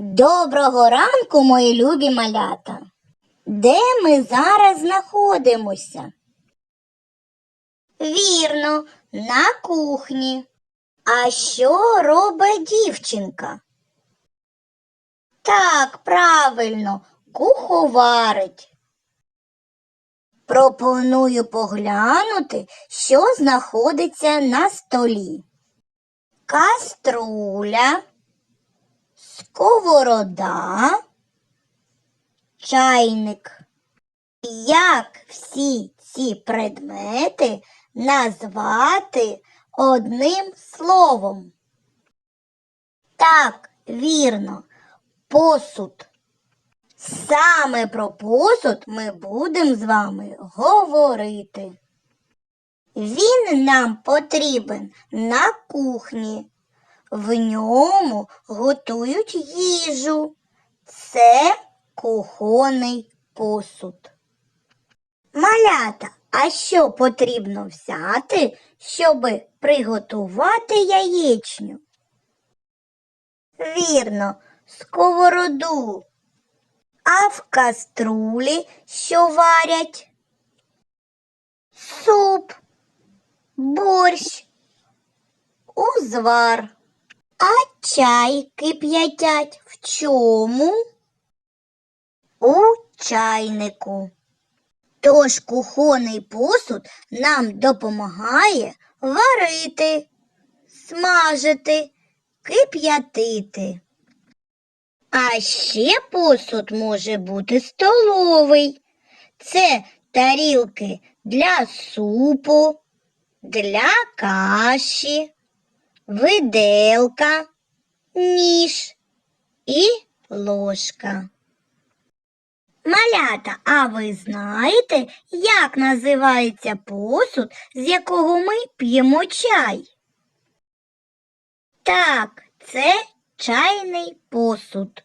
Доброго ранку, мої любі малята. Де ми зараз знаходимося? Вірно, на кухні. А що робить дівчинка? Так, правильно, куховарить. Пропоную поглянути, що знаходиться на столі. Каструля, сковорода, чайник. Як всі ці предмети назвати одним словом? Так, вірно, посуд. Саме про посуд ми будемо з вами говорити. Він нам потрібен на кухні. В ньому готують їжу. Це кухонний посуд. Малята, а що потрібно взяти, щоб приготувати яєчню? Вірно, сковороду. А в каструлі що варять? Суп, борщ, узвар. А чай кип'ятять в чому? У чайнику. Тож кухонний посуд нам допомагає варити, смажити, кип'ятити. А ще посуд може бути столовий. Це тарілки для супу, для каші, виделка, ніж і ложка. Малята, а ви знаєте, як називається посуд, з якого ми п'ємо чай? Так, це чайний посуд.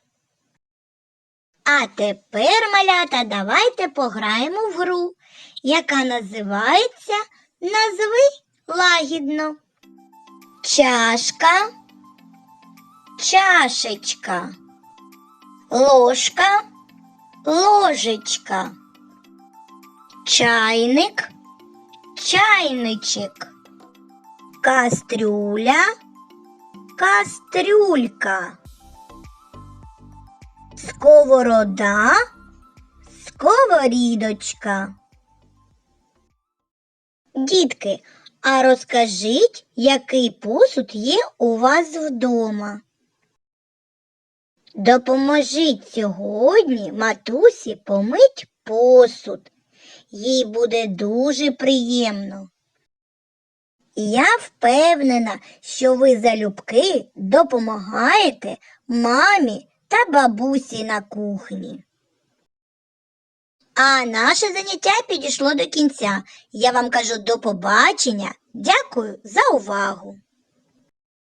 А тепер, малята, давайте пограємо в гру, яка називається Назви лагідно. Чашка, чашечка, ложка, ложечка, чайник, чайничек, кастрюля, кастрюлька, сковорода, сковорідочка. Дітки, а розкажіть, який посуд є у вас вдома? Допоможіть сьогодні матусі помить посуд. Їй буде дуже приємно. Я впевнена, що ви залюбки допомагаєте мамі та бабусі на кухні. А наше заняття підійшло до кінця. Я вам кажу до побачення. Дякую за увагу.